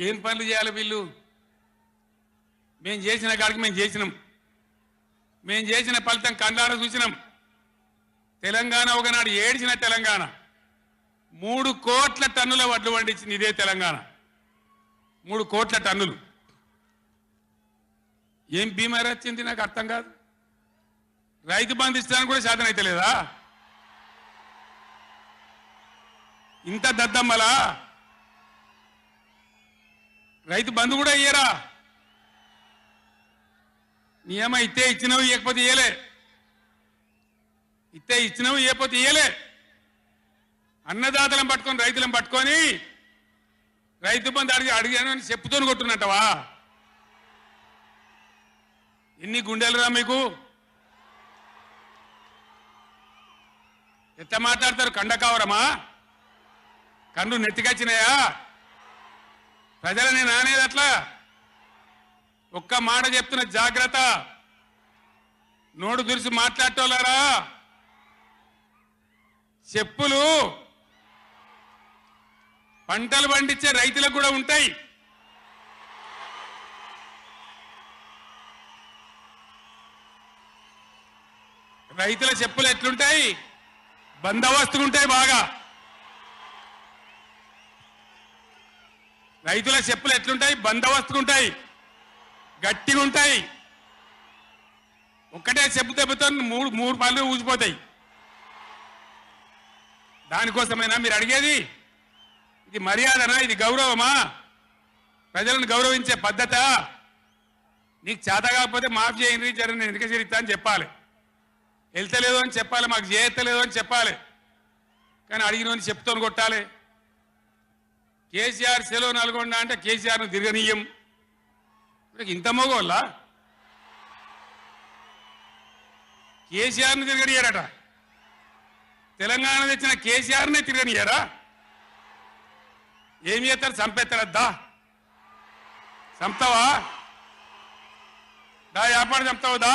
ఏం పనులు చేయాలి వీళ్ళు? మేము చేసిన కాడికి మేము చేసినాం. మేము చేసిన ఫలితం కండార చూసినాం. తెలంగాణ ఒకనాడు ఏడ్చిన తెలంగాణ. మూడు కోట్ల టన్నుల వడ్లు పండించింది ఇదే తెలంగాణ. మూడు కోట్ల టన్నులు. ఏం బీమారి వచ్చింది నాకు అర్థం కాదు. రైతు బంధు ఇస్తానికి కూడా సాధన అయితే లేదా ఇంత దద్దమ్మలా? రైతు బంధు కూడా ఇయ్యరా? నియమ ఇస్తే ఇచ్చినవి ఇవ్వకపోతే ఇయ్యలే. ఇస్తే ఇచ్చినవి ఇవ్వకపోతే ఇయ్యలే. అన్నదాతలను పట్టుకొని రైతులను పట్టుకొని రైతు బంధు అడిగి అడిగాను అని చెప్పుతోని కొట్టున్నట్టవా ఎన్ని గుండెలురా మీకు? ఎంత మాట్లాడతారు? కండకావరమా కన్ను నెత్తికొచ్చినాయా ప్రజలని నానేది అట్లా ఒక్క మాట చెప్తున్న జాగ్రత్త. నోడు దురిసి మాట్లాడటోలారా చెప్పులు పంటలు పండించే రైతులకు కూడా ఉంటాయి. రైతుల చెప్పులు ఎట్లుంటాయి? బందోబస్తుగా ఉంటాయి బాగా. రైతుల చెప్పులు ఎట్లుంటాయి? బందోబస్తుగా ఉంటాయి గట్టిగా ఉంటాయి ఒక్కటే చెప్పు దెబ్బతో మూడు మూడు పనులు ఊసిపోతాయి. దానికోసమైనా మీరు అడిగేది? ఇది మర్యాదనా? ఇది గౌరవమా? ప్రజలను గౌరవించే పద్ధత? నీకు చేత కాకపోతే మాఫ్ చేయండి నేను ఎనకచెరితో చరిత్ర అని చెప్పాలి. వెళ్తలేదు అని చెప్పాలి మాకు చేయత్తలేదు అని చెప్పాలి. కానీ అడిగిన చెప్తాను కొట్టాలి. కేసీఆర్ సెలవు నల్గొండ అంటే కేసీఆర్ను తిరగనీయం. ఇంత మోగోళ్ళ? కేసీఆర్ను తిరగనియారట. తెలంగాణ తెచ్చిన కేసీఆర్నే తిరగనియారా? ఏమి చేస్తారు? చంపేస్తాడద్దా చంపుతావా? దా వ్యాపారం చంపుతావుదా